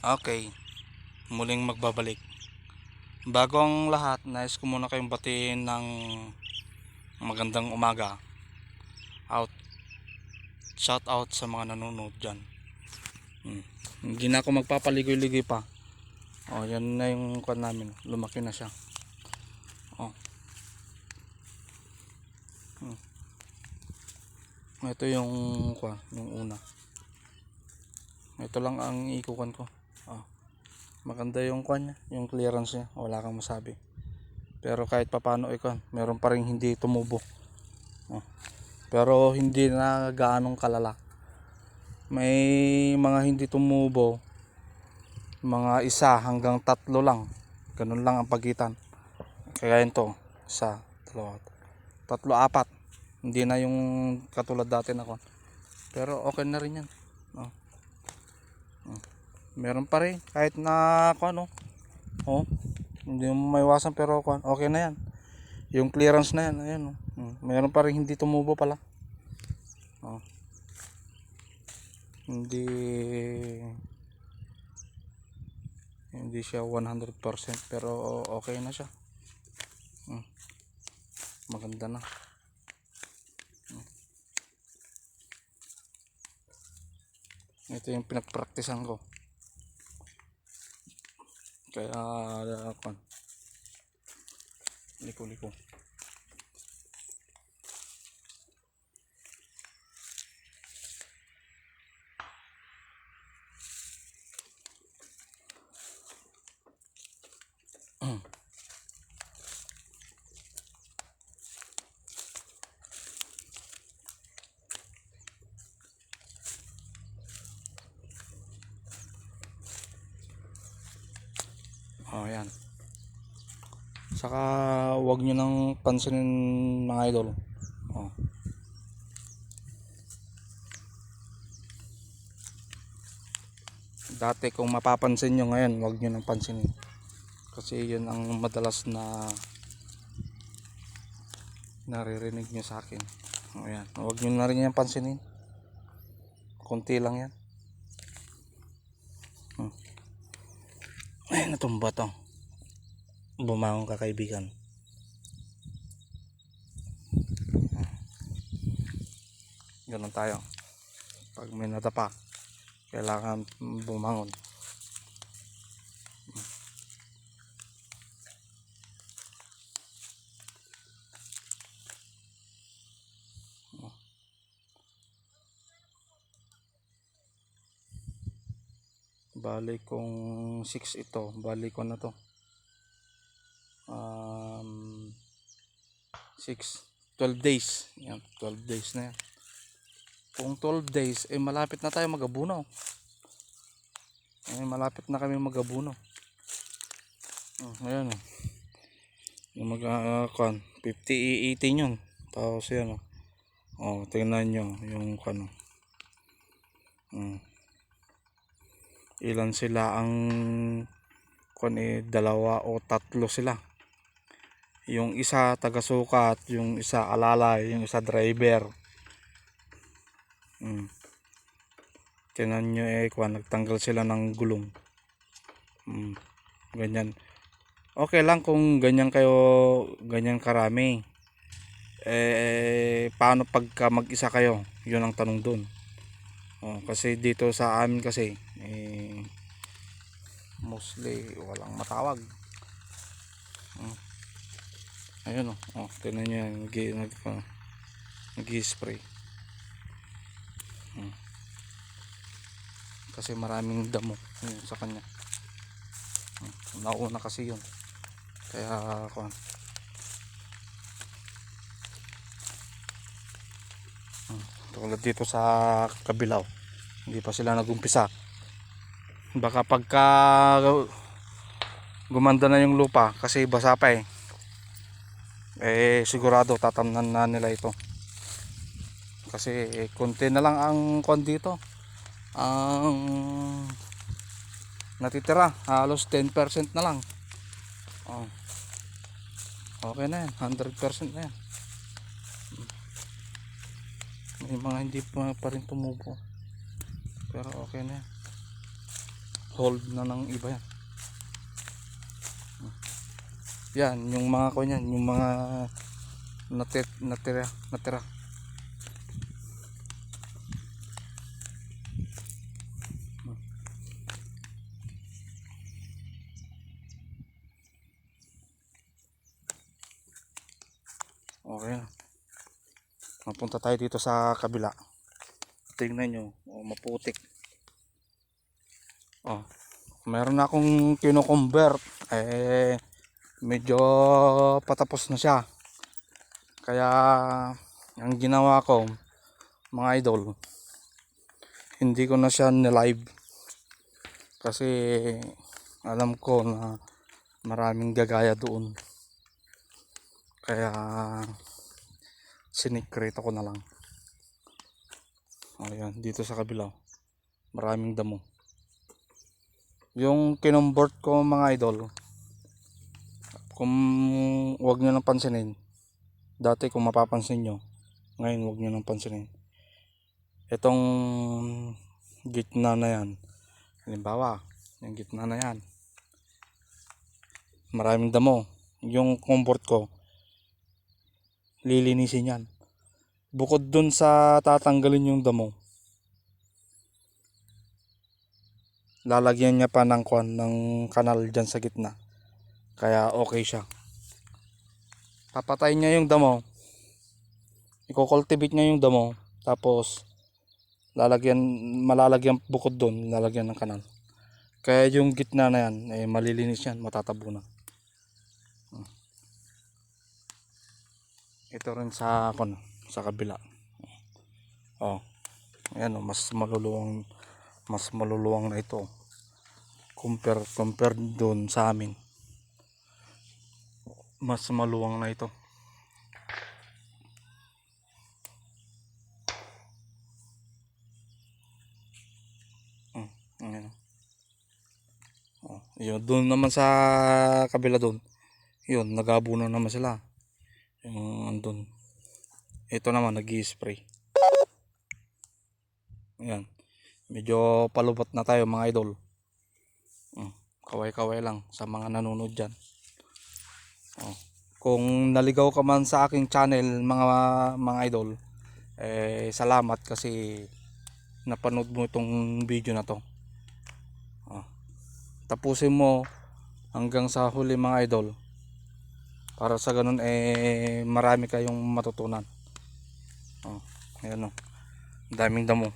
Okay, muling magbabalik. Bago ang lahat, nais ko muna kayong batiin ng magandang umaga. Out. Shout out sa mga nanonood dyan. Hmm. Hindi na ako magpapaligoy-ligoy pa. Oh, yan na yung kwan namin. Lumaki na siya. Oh. Hmm. Ito yung kwan, yung una. Ito lang ang ikukan ko. Maganda yung kwan yung clearance niya. Wala kang masabi. Pero kahit papano ikon, meron pa rin hindi tumubo. Oh. Pero hindi na gaanong kalala. May mga hindi tumubo, mga isa hanggang tatlo lang. Ganun lang ang pagitan. Kaya ito, isa, dalawa, tatlo, apat. Hindi na yung katulad dati na kon. Pero okay na rin yan. Meron pa rin kahit na kung ano. Oh. Hindi mo maiwasan pero kung okay na yan. Yung clearance na yan, ayan oh. Hmm. Meron pa rin hindi tumubo pala. Oh. Hindi hindi siya 100% pero okay na siya. Hmm. Maganda na. Ito yung pinagpraktisan ko. Kaya, uh, liko-liko. Oh, yan. Saka wag nyo nang pansinin mga idol. Oh. Dati kung mapapansin nyo ngayon, wag nyo nang pansinin. Kasi yun ang madalas na naririnig nyo sa akin. Oh, yan. Wag nyo na rin yan pansinin. Kunti lang yan. Ay, natumba to. Bumangon ka kaibigan. Ganun tayo. Pag may natapa, kailangan bumangon. Bali kung 6 ito, bali ko na to. 6, 12 days. Yan, 12 days na yan. Kung 12 days, eh malapit na tayo magabuno. Eh malapit na kami magabuno. Oh, ayan oh. Yung mag uh, 50 18 yun. Tapos yan oh. Oh, tingnan nyo yung kano. Hmm ilan sila ang kung eh, dalawa o tatlo sila yung isa taga sukat yung isa alalay yung isa driver hmm. tinan nyo eh kung nagtanggal sila ng gulong hmm. ganyan okay lang kung ganyan kayo ganyan karami eh paano pagka mag isa kayo yun ang tanong dun Oh, kasi dito sa amin kasi eh, mostly walang matawag. Oh. Ayun oh, oh tingnan niyo yan, nag nag uh, nag-spray. Hmm. Kasi maraming damo yun, sa kanya. Hmm. Nauna kasi yun. Kaya kuan. Hmm. Tulad dito sa kabilaw. Hindi pa sila nagumpisa. Baka pagka gumanda na yung lupa kasi basa pa eh. Eh sigurado tatamnan na nila ito. Kasi eh, konti na lang ang kon dito. Ang natitira halos 10% na lang. Oh. Okay na yan, 100% na yan may mga hindi pa, pa rin tumubo pero okay na yan hold na ng iba yan. Yan, yung mga ko yan, yung mga natit, natira, natira. Okay na. Mapunta tayo dito sa kabila. Tingnan nyo. Oh, maputik. Oh. Meron na akong kino-convert. Eh, medyo patapos na siya. Kaya, ang ginawa ko, mga idol, hindi ko na siya nilive. Kasi, alam ko na maraming gagaya doon. Kaya, sinikreto ko na lang. Ayan, dito sa kabila. Maraming damo. Yung kinumbort ko mga idol, kung wag nyo nang pansinin, dati kung mapapansin nyo, ngayon wag nyo nang pansinin. Itong gitna na yan, halimbawa, yung gitna na yan, maraming damo. Yung kumbort ko, lilinisin yan. Bukod dun sa tatanggalin yung damo, lalagyan niya pa ng kwan ng kanal dyan sa gitna. Kaya okay siya. Papatayin niya yung damo. Iko-cultivate niya yung damo. Tapos lalagyan malalagyan bukod doon, lalagyan ng kanal. Kaya yung gitna na yan, eh, malilinis yan, matatabunan. Hmm. Ito rin sa kon, sa kabila. Oh. Ayan oh, mas maluluwang mas maluluwang na ito compare compare doon sa amin mas maluwang na ito Hmm, ayan. Oh, yun, doon naman sa kabila doon. Yun, nagabuno naman sila. Yung andun. Ito naman, nag spray Ayan. Medyo palubot na tayo mga idol. Mm, Kaway-kaway lang sa mga nanonood dyan. Oh. Kung naligaw ka man sa aking channel mga mga idol, eh salamat kasi napanood mo itong video na to. Oh. Tapusin mo hanggang sa huli mga idol. Para sa ganun eh marami kayong matutunan. Oh, ayan oh. Daming damo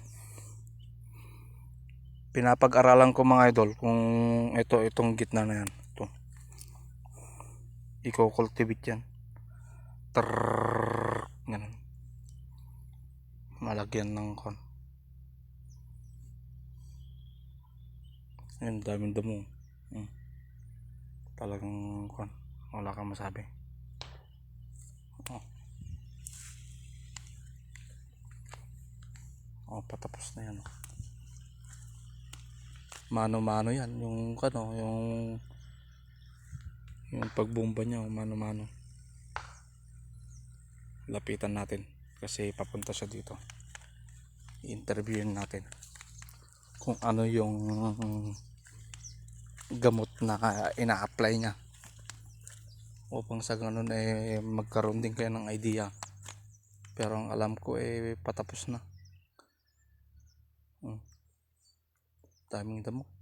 pinapag-aralan ko mga idol kung ito itong gitna na yan i-cultivate yan Trrrr, ganun malagyan ng kon yan daming damo hmm. talagang kon wala kang masabi oh. oh patapos na yan oh mano-mano yan yung ano yung yung pagbomba niya mano-mano. Lapitan natin kasi papunta siya dito. Interviewin natin kung ano yung gamot na ina-apply niya. Upang sa ganun eh magkaroon din kayo ng idea. Pero ang alam ko eh patapos na. Hmm. Daming damo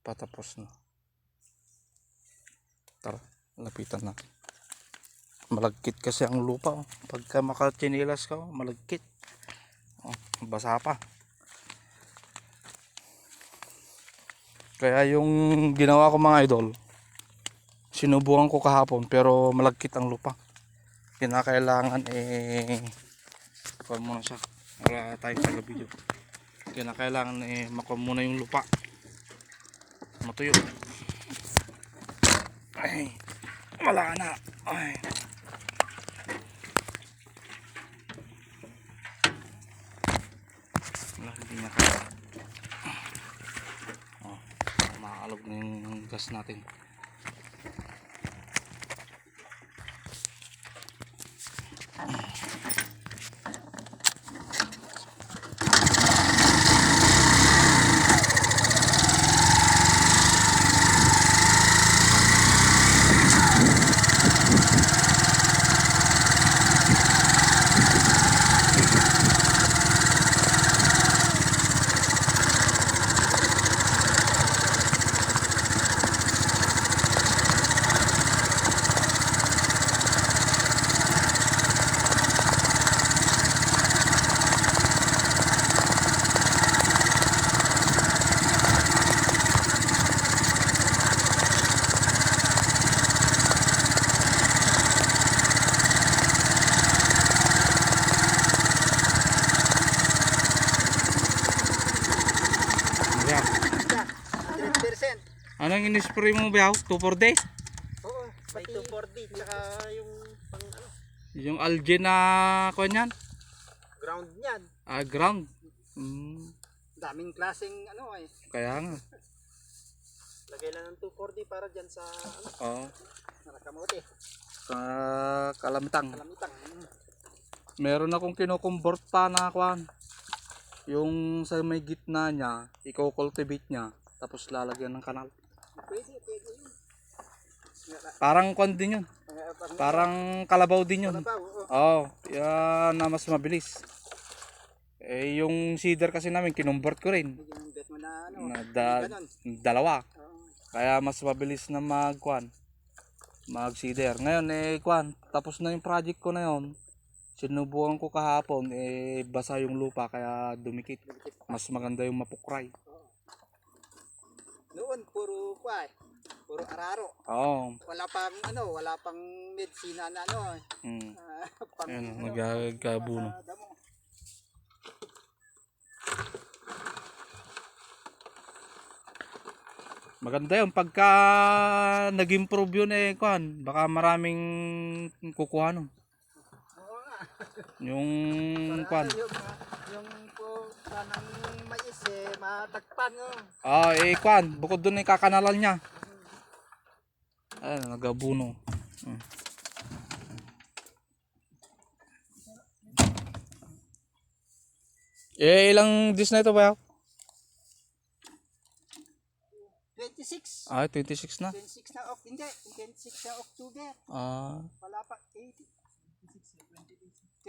patapos na. Tara lapitan natin. Malagkit kasi ang lupa oh. pagka makachinilas ka oh, malagkit. Oh, basa pa. Kaya yung ginawa ko mga idol sinubukan ko kahapon pero malagkit ang lupa. Kinakailangan eh kuha muna siya. Wala tayong taga video kinakailangan eh makuha muna yung lupa matuyo. Ay wala na. Ay. Wala hindi na. Kaya oh, maalog na yung gas natin in-spray mo ba? 2,4-D? Oo, may 240 tsaka yung pang ano, Yung algae na kuan yan? ground niyan. Ah, ground. Mm, Daming klaseng ano eh. kaya nga. Lagay lang ng 240 para dyan sa ano, Oo. narakamote. Sa kalamitang. Kalamitang. Mm. Meron akong kinukumbort pa na kuan. Yung sa may gitna niya, i-cultivate niya. Tapos lalagyan ng kanal. Pwede, pwede yun. Nga- Parang kuan din yun. Parang kalabaw din yun. Oo. Oo, yan na mas mabilis. Eh, yung cedar kasi namin, kinumbort ko rin. Na ano. Da- dalawa. Kaya mas mabilis na mag-kwan. Mag cedar. Ngayon, eh, kwan. Tapos na yung project ko na yon. Sinubukan ko kahapon, eh, basa yung lupa, kaya dumikit. Mas maganda yung mapukray. Noon, puro kwa eh. Puro araro. Oo. Wala pang ano, wala pang medisina na ano. eh. Mm. Ah, pang Ayun, ano, nagkakabuno. Maganda yun. Pagka nag-improve yun eh, kwan, baka maraming kukuha nun. Nga. Yung kwan. yung, yung po sanang mais eh, matagpan no. Ah, eh, kwan. Bukod dun eh, kakanalan niya. Ayun, nagabuno. Hmm. Eh, ilang dis na ito ba? 26. Ah, 26 na. 26 na ok, hindi, 26 na October. Ah, Wala pa 80.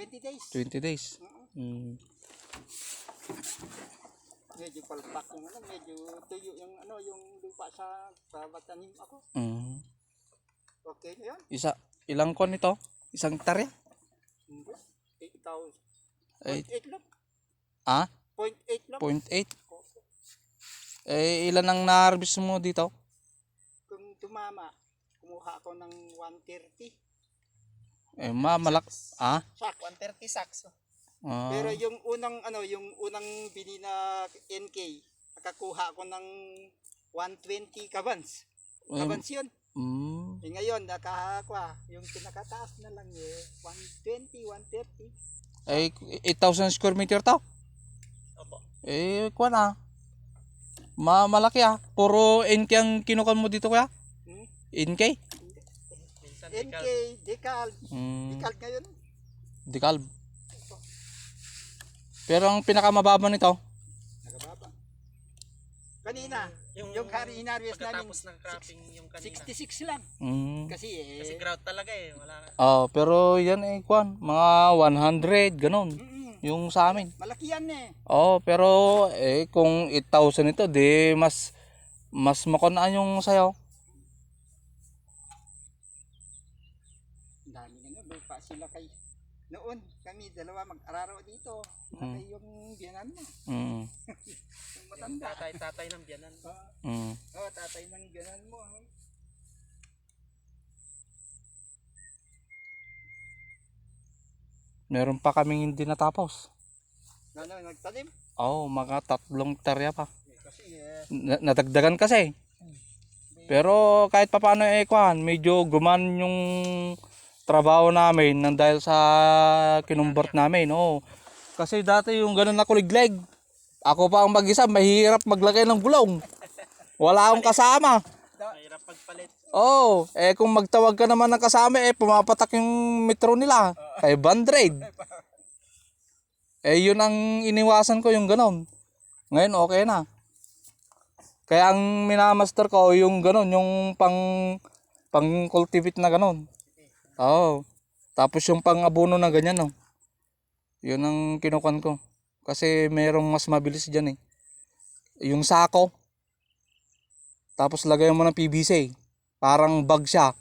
20 days. 20 days. Oo. Hmm. Medyo palpak yung ano, medyo tuyo yung ano, yung lupa sa babatanim ako. Mm. Okay na yun? Isa, ilang kon ito? Isang hektarya? Hindi. 8,000. Ay, 0.8 lang. ah? 0.8 lang. 0.8? Eh, ilan ang na-harvest mo dito? Kung tumama, kumuha ako ng 130 Eh, ma, malak... Ah? sacks. 130 sacks. Ah. Pero yung unang ano, yung unang bili na NK, nakakuha ako ng 120 kabans. Kabans yun. Mm. Eh, ngayon, nakakuha. Yung pinakataas na lang eh, 120, 130. Eh, 8,000 square meter to? Opo. Eh, kuha na. Ma malaki ah. Puro NK ang kinukan mo dito kuya? Hmm? NK? NK, decal. Mm, Decal ngayon. decalb. Pero ang pinakamababa nito, Nagababa. Kanina, yung, hari inarvest namin, Pagkatapos ng cropping yung kanina. 66 lang. mm, Kasi eh, Kasi grout talaga eh. Wala oh, pero yan eh, kuan, mga 100, ganun. mm, Yung sa amin. malaki yan eh. Oh, pero eh kung 8,000 ito, di mas mas makunaan yung sayo. Ang daming ano, lupa sila kay noon kami dalawa mag-araro dito. Hmm. Kay yung biyanan mo, Mm. yung yung matanda. tatay-tatay ng biyanan. Ah, Mm. oh, tatay ng biyanan mo. ah. Meron pa kaming hindi natapos. Ano, nagtanim? Oh, mga tatlong hektarya pa. Eh, kasi eh, Na- nadagdagan kasi. Pero kahit papaano eh kuhan, medyo guman yung trabaho namin nang dahil sa kinumbort namin. Oh. Kasi dati yung ganun na kuligleg. Ako pa ang mag-isa, mahirap maglagay ng gulong. Wala akong kasama. Mahirap pagpalit. Oh, eh kung magtawag ka naman ng kasama, eh pumapatak yung metro nila. 500. Eh yun ang iniwasan ko yung ganon. Ngayon okay na. Kaya ang minamaster ko yung ganon, yung pang pang cultivate na ganon. Oo. Tapos yung pang abono na ganyan no. Yun ang kinukan ko. Kasi merong mas mabilis diyan eh. Yung sako. Tapos lagay mo ng PVC. Parang bag siya.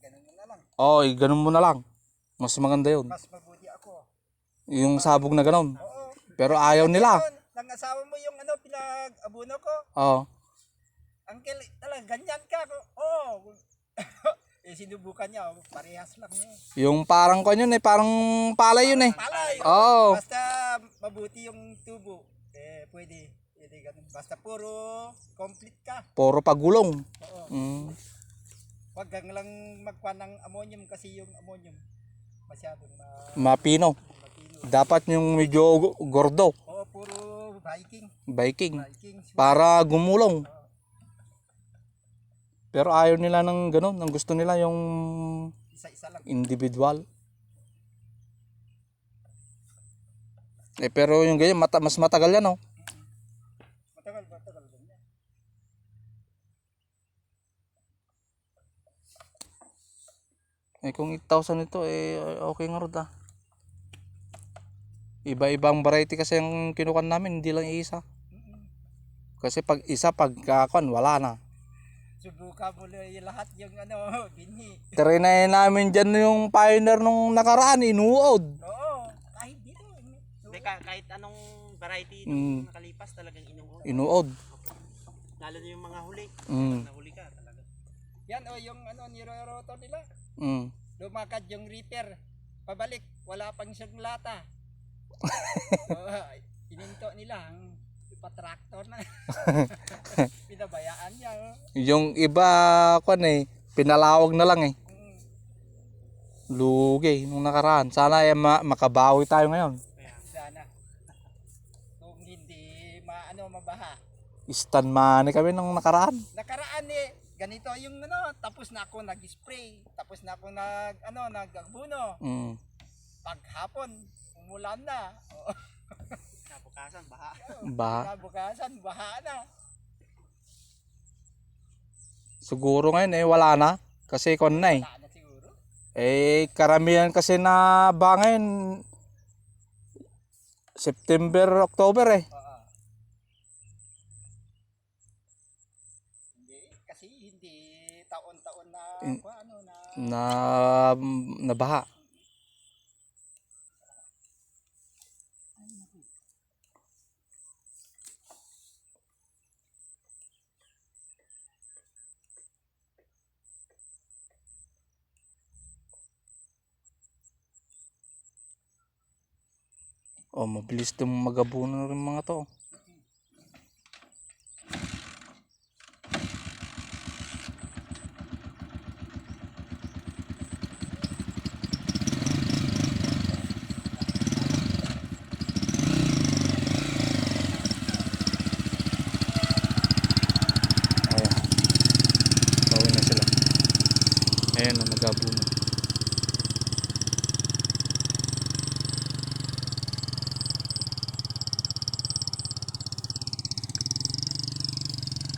ganun mo na lang. Oo, oh, ganun mo na lang. Mas maganda yun. Mas mabuti ako. Yung sabog na ganun. Oo. Pero ayaw nila. Nang asawa mo yung ano, pinag-abuno ko. Oo. Uncle, talaga, ganyan ka. Oo. Oh. Eh, sinubukan niya. oh, Parehas lang yun. Yung parang kanya yun eh, parang palay yun eh. Palay. Oo. Basta mabuti yung tubo. Eh, pwede. Pwede ganun. Basta puro complete ka. Puro pagulong. Oo. Mm. Huwag kang lang magkuha ng ammonium kasi yung ammonium masyadong ma Mapino. matino. Dapat yung medyo gordo. Oo, puro Viking. Viking. Viking. Para gumulong. Pero ayaw nila ng ganun. Ang gusto nila yung Isa-isa lang. individual. Eh pero yung ganyan, mata, mas matagal yan oh. Matagal, matagal din yan. Eh kung 8,000 ito eh okay nga rod ah. Iba-ibang variety kasi yung kinukan namin, hindi lang isa. Mm-mm. Kasi pag isa pagkakuan wala na. Subukan mo lang yung lahat yung ano, binhi. Trinay namin dyan yung pioneer nung nakaraan, inuod. Oo, kahit dito. Hindi, ka- kahit anong variety Mm. nung nakalipas talagang inuod. Inuod. Lalo na yung mga huli. Mm. Pag nahuli ka talaga. Yan o, yung ano, niroroto nila. Mm. Lumakad yung reaper. Pabalik, wala pang siyang lata. so, ininto nila ang ipatraktor na. Pinabayaan niya. Oh. Yung iba, kuan eh, pinalawag na lang eh. Mm. Lugi nung nakaraan. Sana eh, ma- makabawi tayo ngayon. Kaya, Sana. Kung hindi maano mabaha. Istan money kami nung nakaraan. Nakaraan eh, ganito yung ano, tapos na ako nag-spray, tapos na ako nag ano, nagagbuno. Mm. Paghapon, umulan na. Nabukasan, baha. Ba? Kinabukasan, baha na. Siguro ngayon eh wala na. Kasi kon na eh. Wala na siguro. Eh karamihan kasi na ba ngayon September, October eh. Oo. Hindi, kasi hindi taon-taon na, In- ano, na, Na nabaha. Oh, mabilis itong magabuno rin mga to. Ayan. Pauwi na sila. Ayan na nagabuno.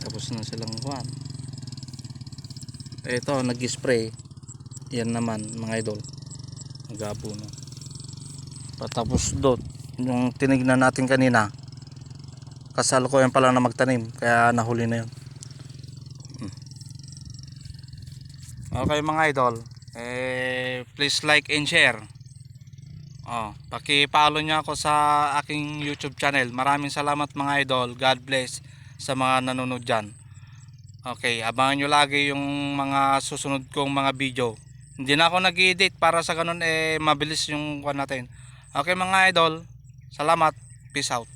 Tapos na silang kuhan. Ito, nag-spray. Yan naman, mga idol. Nagabuno. Patapos doon, yung tinignan natin kanina, kasal ko yan pala na magtanim. Kaya nahuli na yun. Hmm. Okay mga idol, eh, please like and share. Oh, paki-follow niyo ako sa aking YouTube channel. Maraming salamat mga idol. God bless sa mga nanonood diyan. Okay, abangan nyo lagi yung mga susunod kong mga video. Hindi na ako nag-edit para sa ganun eh mabilis yung kuha natin. Okay mga idol, salamat. Peace out.